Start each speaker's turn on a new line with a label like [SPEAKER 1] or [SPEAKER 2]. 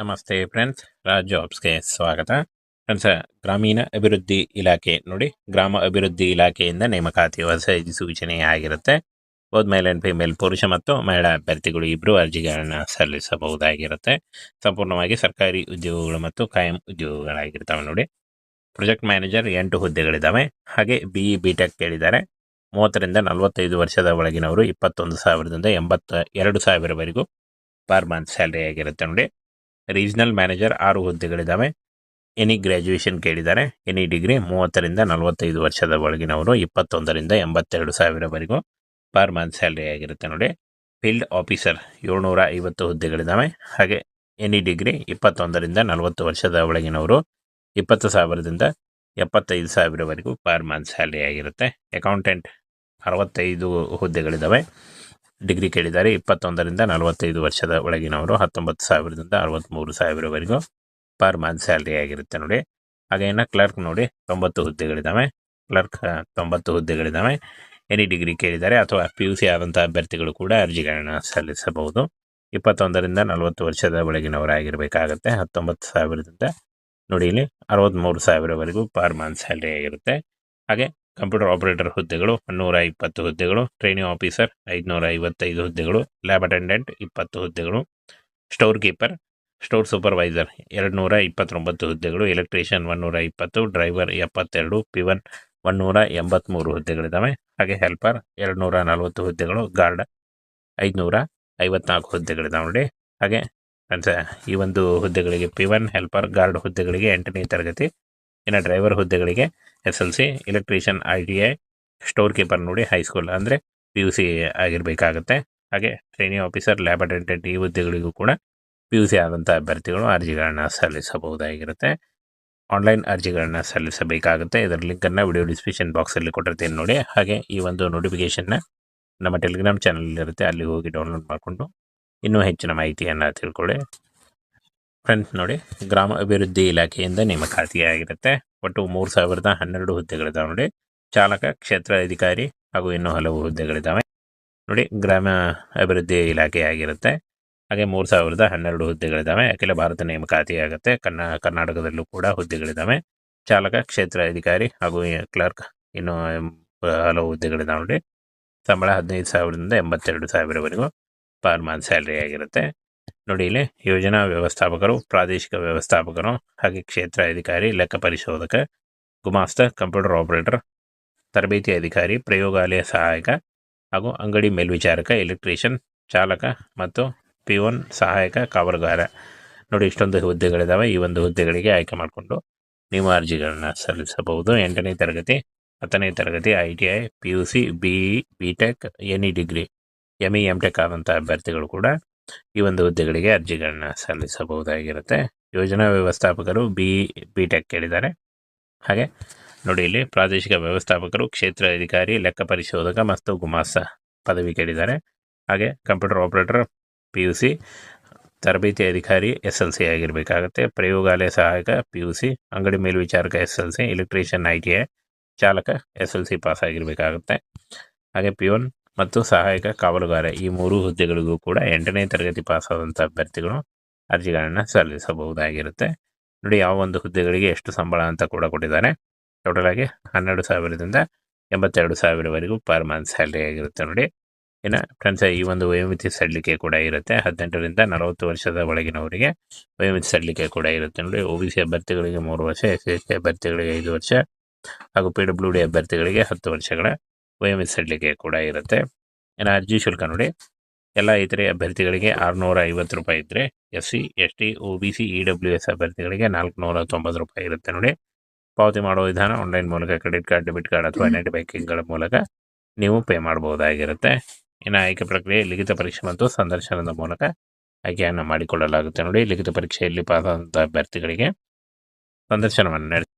[SPEAKER 1] ನಮಸ್ತೆ ಫ್ರೆಂಡ್ಸ್ ರಾಜ್ ಜಾಬ್ಸ್ಗೆ ಸ್ವಾಗತ. ಫ್ರೆಂಡ್ಸ್ ಗ್ರಾಮೀಣ ಅಭಿವೃದ್ಧಿ ಇಲಾಖೆ ನೋಡಿ, ಗ್ರಾಮ ಅಭಿವೃದ್ಧಿ ಇಲಾಖೆಯಿಂದ ನೇಮಕಾತಿ ಹೊಸ ಸೂಚನೆ ಆಗಿರುತ್ತೆ. ಬೋತ್ ಮೇಲ್ ಆ್ಯಂಡ್ ಫಿಮೇಲ್ ಪುರುಷ ಮತ್ತು ಮಹಿಳಾ ಅಭ್ಯರ್ಥಿಗಳು ಇಬ್ಬರು ಅರ್ಜಿಗಳನ್ನು ಸಲ್ಲಿಸಬಹುದಾಗಿರುತ್ತೆ. ಸಂಪೂರ್ಣವಾಗಿ ಸರ್ಕಾರಿ ಉದ್ಯೋಗಗಳು ಮತ್ತು ಕಾಯಂ ಉದ್ಯೋಗಗಳಾಗಿರ್ತವೆ ನೋಡಿ. ಪ್ರಾಜೆಕ್ಟ್ ಮ್ಯಾನೇಜರ್ ಎಂಟು ಹುದ್ದೆಗಳಿದ್ದಾವೆ ಹಾಗೆ ಬಿ ಇ ಬಿ ಟೆಕ್ ಕೇಳಿದ್ದಾರೆ. ಮೂವತ್ತರಿಂದ ನಲವತ್ತೈದು ವರ್ಷದ ಒಳಗಿನವರು ಇಪ್ಪತ್ತೊಂದು ಸಾವಿರದಿಂದ ಎಂಬತ್ತ ಎರಡು ಸಾವಿರವರೆಗೂ ಪರ್ ಮಂತ್ ಸ್ಯಾಲ್ರಿ ಆಗಿರುತ್ತೆ ನೋಡಿ. ರೀಜನಲ್ ಮ್ಯಾನೇಜರ್ ಆರು ಹುದ್ದೆಗಳಿದ್ದಾವೆ. ಎನಿ ಗ್ರ್ಯಾಜುಯೇಷನ್ ಕೇಳಿದ್ದಾರೆ. ಎನಿ ಡಿಗ್ರಿ ಮೂವತ್ತರಿಂದ ನಲವತ್ತೈದು ವರ್ಷದ ಒಳಗಿನವರು ಇಪ್ಪತ್ತೊಂದರಿಂದ ಎಂಬತ್ತೆರಡು ಸಾವಿರವರೆಗೂ ಪರ್ ಮಂತ್ ಸ್ಯಾಲ್ರಿ ಆಗಿರುತ್ತೆ ನೋಡಿ. ಫೀಲ್ಡ್ ಆಫೀಸರ್ ಏಳ್ನೂರ ಐವತ್ತು ಹುದ್ದೆಗಳಿದ್ದಾವೆ. ಹಾಗೆ ಎನಿ ಡಿಗ್ರಿ ಇಪ್ಪತ್ತೊಂದರಿಂದ ನಲವತ್ತು ವರ್ಷದ ಒಳಗಿನವರು ಇಪ್ಪತ್ತು ಸಾವಿರದಿಂದ ಎಪ್ಪತ್ತೈದು ಸಾವಿರವರೆಗೂ ಪರ್ ಮಂತ್ ಸ್ಯಾಲ್ರಿ ಆಗಿರುತ್ತೆ. ಅಕೌಂಟೆಂಟ್ ಅರವತ್ತೈದು ಹುದ್ದೆಗಳಿದ್ದಾವೆ. ಡಿಗ್ರಿ ಕೇಳಿದ್ದಾರೆ. ಇಪ್ಪತ್ತೊಂದರಿಂದ ನಲವತ್ತೈದು ವರ್ಷದ ಒಳಗಿನವರು, ಹತ್ತೊಂಬತ್ತು ಸಾವಿರದಿಂದ ಅರವತ್ತ್ಮೂರು ಸಾವಿರವರೆಗೂ ಪರ್ ಮಂತ್ ಸ್ಯಾಲ್ರಿ ಆಗಿರುತ್ತೆ ನೋಡಿ. ಹಾಗೆ ಇನ್ನು ಕ್ಲರ್ಕ್ ನೋಡಿ, ತೊಂಬತ್ತು ಹುದ್ದೆಗಳಿದ್ದಾವೆ. ಕ್ಲರ್ಕ್ ತೊಂಬತ್ತು ಹುದ್ದೆಗಳಿದ್ದಾವೆ. ಎನಿ ಡಿಗ್ರಿ ಕೇಳಿದ್ದಾರೆ ಅಥವಾ ಪಿ ಯು ಸಿ ಆದಂಥ ಅಭ್ಯರ್ಥಿಗಳು ಕೂಡ ಅರ್ಜಿಗಳನ್ನು ಸಲ್ಲಿಸಬಹುದು. ಇಪ್ಪತ್ತೊಂದರಿಂದ ನಲವತ್ತು ವರ್ಷದ ಒಳಗಿನವರಾಗಿರಬೇಕಾಗತ್ತೆ. ಹತ್ತೊಂಬತ್ತು ಸಾವಿರದಿಂದ ನೋಡಿ ಇಲ್ಲಿ ಅರವತ್ತ್ಮೂರು ಸಾವಿರವರೆಗೂ ಪರ್ ಮಂತ್ ಸ್ಯಾಲ್ರಿ ಆಗಿರುತ್ತೆ. ಹಾಗೆ ಕಂಪ್ಯೂಟರ್ ಆಪರೇಟರ್ ಹುದ್ದೆಗಳು ನೂರ ಇಪ್ಪತ್ತು ಹುದ್ದೆಗಳು, ಟ್ರೈನಿಂಗ್ ಆಫೀಸರ್ ಐದುನೂರ ಐವತ್ತೈದು ಹುದ್ದೆಗಳು, ಲ್ಯಾಬ್ ಅಟೆಂಡೆಂಟ್ ಇಪ್ಪತ್ತು ಹುದ್ದೆಗಳು, ಸ್ಟೋರ್ ಕೀಪರ್, ಸ್ಟೋರ್ ಸೂಪರ್ವೈಸರ್ ಎರಡು ನೂರ ಇಪ್ಪತ್ತೊಂಬತ್ತು ಹುದ್ದೆಗಳು, ಎಲೆಕ್ಟ್ರಿಷಿಯನ್ ಒನ್ನೂರ ಇಪ್ಪತ್ತು, ಡ್ರೈವರ್ ಎಪ್ಪತ್ತೆರಡು, ಪಿವನ್ ಒನ್ನೂರ ಎಂಬತ್ತ್ಮೂರು ಹುದ್ದೆಗಳಿದ್ದಾವೆ ಹಾಗೆ ಹೆಲ್ಪರ್ ಎರಡು ನೂರ ನಲವತ್ತು ಹುದ್ದೆಗಳು, ಗಾರ್ಡ್ ಐದುನೂರ ಐವತ್ನಾಲ್ಕು ಹುದ್ದೆಗಳಿದ್ದಾವೆ ನೋಡಿ. ಹಾಗೆ ಈ ಒಂದು ಹುದ್ದೆಗಳಿಗೆ ಪಿವನ್, ಹೆಲ್ಪರ್, ಗಾರ್ಡ್ ಹುದ್ದೆಗಳಿಗೆ ಎಂಟನೇ ತರಗತಿ ಇನ್ನು ಡ್ರೈವರ್ ಹುದ್ದೆಗಳಿಗೆ S L C electrician I T I store keeper ನೋಡಿ ಹೈಸ್ಕೂಲ್ ಅಂದರೆ ಪಿ ಯು ಸಿ ಆಗಿರಬೇಕಾಗತ್ತೆ. ಹಾಗೆ ಟ್ರೈನಿಂಗ್ ಆಫೀಸರ್ ಲ್ಯಾಬ್ ಅಟೆಂಡೆಂಟ್ ಈ ಹುದ್ದೆಗಳಿಗೂ ಕೂಡ ಪಿ ಯು ಸಿ ಆದಂಥ ಅಭ್ಯರ್ಥಿಗಳು ಅರ್ಜಿಗಳನ್ನು ಸಲ್ಲಿಸಬಹುದಾಗಿರುತ್ತೆ. ಆನ್ಲೈನ್ ಅರ್ಜಿಗಳನ್ನು ಸಲ್ಲಿಸಬೇಕಾಗುತ್ತೆ. ಇದರ ಲಿಂಕನ್ನು ವಿಡಿಯೋ ಡಿಸ್ಕ್ರಿಪ್ಷನ್ ಬಾಕ್ಸಲ್ಲಿ ಕೊಟ್ಟಿರ್ತೀನಿ ನೋಡಿ. ಹಾಗೆ ಈ ಒಂದು ನೋಟಿಫಿಕೇಷನ್ನ ನಮ್ಮ ಟೆಲಿಗ್ರಾಮ್ ಚಾನಲ್ ಇರುತ್ತೆ. ಅಲ್ಲಿ ಹೋಗಿ ಡೌನ್ಲೋಡ್ ಮಾಡಿಕೊಂಡು ಇನ್ನೂ ಹೆಚ್ಚಿನ ಮಾಹಿತಿಯನ್ನು ತಿಳ್ಕೊಳ್ಳಿ. ಫ್ರೆಂಡ್ಸ್ ನೋಡಿ, ಗ್ರಾಮ ಅಭಿವೃದ್ಧಿ ಇಲಾಖೆಯಿಂದ ನೇಮಕಾತಿಯಾಗಿರುತ್ತೆ ಒಟ್ಟು ಮೂರು ಸಾವಿರದ ಹನ್ನೆರಡು ಹುದ್ದೆಗಳಿದ್ದಾವೆ ನೋಡಿ. ಚಾಲಕ, ಕ್ಷೇತ್ರ ಅಧಿಕಾರಿ ಹಾಗೂ ಇನ್ನೂ ಹಲವು ಹುದ್ದೆಗಳಿದ್ದಾವೆ. ನೋಡಿ, ಗ್ರಾಮ ಅಭಿವೃದ್ಧಿ ಇಲಾಖೆ ಆಗಿರುತ್ತೆ. ಹಾಗೆ ಮೂರು ಸಾವಿರದ ಹನ್ನೆರಡು ಹುದ್ದೆಗಳಿದ್ದಾವೆ. ಅಖಿಲ ಭಾರತ ನೇಮಕಾತಿ ಆಗುತ್ತೆ. ಕನ್ನ, ಕರ್ನಾಟಕದಲ್ಲೂ ಕೂಡ ಹುದ್ದೆಗಳಿದ್ದಾವೆ. ಚಾಲಕ, ಕ್ಷೇತ್ರ ಅಧಿಕಾರಿ ಹಾಗೂ ಕ್ಲರ್ಕ್ ಇನ್ನು ಹಲವು ಹುದ್ದೆಗಳಿದ್ದಾವೆ ನೋಡಿ. ಸಂಬಳ ಹದಿನೈದು ಸಾವಿರದಿಂದ ಎಂಬತ್ತೆರಡು ಸಾವಿರವರೆಗೂ ಪರ್ ಮಂತ್ ಸ್ಯಾಲ್ರಿ ಆಗಿರುತ್ತೆ. ನೋಡಿ ಇಲ್ಲಿ ಯೋಜನಾ ವ್ಯವಸ್ಥಾಪಕರು, ಪ್ರಾದೇಶಿಕ ವ್ಯವಸ್ಥಾಪಕರು ಹಾಗೆ ಕ್ಷೇತ್ರ ಅಧಿಕಾರಿ ಲೆಕ್ಕ ಪರಿಶೋಧಕ, ಗುಮಾಸ್ತ, ಕಂಪ್ಯೂಟರ್ ಆಪರೇಟರ್, ತರಬೇತಿ ಅಧಿಕಾರಿ, ಪ್ರಯೋಗಾಲಯ ಸಹಾಯಕ ಹಾಗೂ ಅಂಗಡಿ ಮೇಲ್ವಿಚಾರಕ, ಎಲೆಕ್ಟ್ರಿಷಿಯನ್, ಚಾಲಕ ಮತ್ತು ಪಿ ಒನ್ ಸಹಾಯಕ ಕಾವಲುಗಾರ. ನೋಡಿ ಇಷ್ಟೊಂದು ಹುದ್ದೆಗಳಿದ್ದಾವೆ ಈ ಒಂದು ಹುದ್ದೆಗಳಿಗೆ ಆಯ್ಕೆ ಮಾಡಿಕೊಂಡು ನಿಮ್ಮ ಅರ್ಜಿಗಳನ್ನು ಸಲ್ಲಿಸಬಹುದು. ಎಂಟನೇ ತರಗತಿ, ಹತ್ತನೇ ತರಗತಿ, I T I, P U C, B E, B tech, any degree M E M tech ಆದಂಥ ಅಭ್ಯರ್ಥಿಗಳು ಕೂಡ ಈ ಒಂದು ಹುದ್ದೆಗಳಿಗೆ ಅರ್ಜಿಗಳನ್ನ ಸಲ್ಲಿಸಬಹುದಾಗಿರುತ್ತೆ. ಯೋಜನಾ ವ್ಯವಸ್ಥಾಪಕರು ಬಿ ಬಿ ಟೆಕ್ ಕೇಳಿದ್ದಾರೆ. ಹಾಗೆ ನೋಡಿ ಇಲ್ಲಿ ಪ್ರಾದೇಶಿಕ ವ್ಯವಸ್ಥಾಪಕರು, ಕ್ಷೇತ್ರ ಅಧಿಕಾರಿ, ಲೆಕ್ಕ ಪರಿಶೋಧಕ ಮತ್ತು ಗುಮಾಸ ಪದವಿ ಕೇಳಿದ್ದಾರೆ. ಹಾಗೆ computer operator, P U C, ತರಬೇತಿ ಅಧಿಕಾರಿ, ಎಸ್ ಎಲ್ ಸಿ ಆಗಿರಬೇಕಾಗತ್ತೆ. ಪ್ರಯೋಗಾಲಯ ಸಹಾಯಕ, ಪಿ ಯು ಸಿ, ಅಂಗಡಿ ಮೇಲ್ವಿಚಾರಕ, S L C electrician I T I ಚಾಲಕ, ಎಸ್ ಎಲ್ ಸಿ ಪಾಸ್ ಆಗಿರಬೇಕಾಗುತ್ತೆ. ಹಾಗೆ ಪಿಯೋನ್ ಮತ್ತು ಸಹಾಯಕ ಕಾವಲುಗಾರ ಈ ಮೂರು ಹುದ್ದೆಗಳಿಗೂ ಕೂಡ ಎಂಟನೇ ತರಗತಿ ಪಾಸ್ ಆದಂಥ ಅಭ್ಯರ್ಥಿಗಳು ಅರ್ಜಿಗಳನ್ನು ಸಲ್ಲಿಸಬಹುದಾಗಿರುತ್ತೆ. ನೋಡಿ, ಯಾವ ಒಂದು ಹುದ್ದೆಗಳಿಗೆ ಎಷ್ಟು ಸಂಬಳ ಅಂತ ಕೂಡ ಕೊಟ್ಟಿದ್ದಾರೆ. ಟೋಟಲ್ ಆಗಿ ಹನ್ನೆರಡು ಸಾವಿರದಿಂದ ಎಂಬತ್ತೆರಡು ಸಾವಿರವರೆಗೂ ಪರ್ ಮಂತ್ ಸ್ಯಾಲ್ರಿ ಆಗಿರುತ್ತೆ ನೋಡಿ. ಇನ್ನು ಫ್ರೆಂಡ್ಸ್, ಈ ಒಂದು ವಯೋಮಿತಿ ಸಡಿಲಿಕೆ ಕೂಡ ಇರುತ್ತೆ. ಹದಿನೆಂಟರಿಂದ ನಲವತ್ತು ವರ್ಷದ ಒಳಗಿನವರಿಗೆ ವಯೋಮಿತಿ ಸಡಿಲಿಕೆ ಕೂಡ ಇರುತ್ತೆ ನೋಡಿ. ಒ ಬಿ ಸಿ ಅಭ್ಯರ್ಥಿಗಳಿಗೆ ಮೂರು ವರ್ಷ, ಎಸ್ ಸಿ ಎಸ್ ಟಿ ಅಭ್ಯರ್ಥಿಗಳಿಗೆ ಐದು ವರ್ಷ ಹಾಗೂ ಪಿ ಡಬ್ಲ್ಯೂ ಡಿ ಅಭ್ಯರ್ಥಿಗಳಿಗೆ ಹತ್ತು ವರ್ಷಗಳ ಸಡಿಲಿಕೆ ಕೂಡ ಇರುತ್ತೆ. ಇನ್ನು ಅರ್ಜಿ ಶುಲ್ಕ ನೋಡಿ. ಎಲ್ಲ ಇತರೆ ಅಭ್ಯರ್ಥಿಗಳಿಗೆ ಆರುನೂರ ಐವತ್ತು ರೂಪಾಯಿ ಇದ್ದರೆ S C, S T O B C, E W S ಅಭ್ಯರ್ಥಿಗಳಿಗೆ ನಾಲ್ಕುನೂರ ತೊಂಬತ್ತು ರೂಪಾಯಿ ಇರುತ್ತೆ ನೋಡಿ. ಪಾವತಿ ಮಾಡುವ ವಿಧಾನ ಆನ್ಲೈನ್ ಮೂಲಕ, ಕ್ರೆಡಿಟ್ ಕಾರ್ಡ್, ಡೆಬಿಟ್ ಕಾರ್ಡ್ ಅಥವಾ ನೆಟ್ ಬ್ಯಾಂಕಿಂಗ್ಗಳ ಮೂಲಕ ನೀವು ಪೇ ಮಾಡಬಹುದಾಗಿರುತ್ತೆ. ಇನ್ನು ಆಯ್ಕೆ ಪ್ರಕ್ರಿಯೆ, ಲಿಖಿತ ಪರೀಕ್ಷೆ ಮತ್ತು ಸಂದರ್ಶನದ ಮೂಲಕ ಆಯ್ಕೆಯನ್ನು ಮಾಡಿಕೊಳ್ಳಲಾಗುತ್ತೆ ನೋಡಿ. ಲಿಖಿತ ಪರೀಕ್ಷೆಯಲ್ಲಿ ಪಾಸಾದಂಥ ಅಭ್ಯರ್ಥಿಗಳಿಗೆ ಸಂದರ್ಶನವನ್ನು ನಡೆಸಿ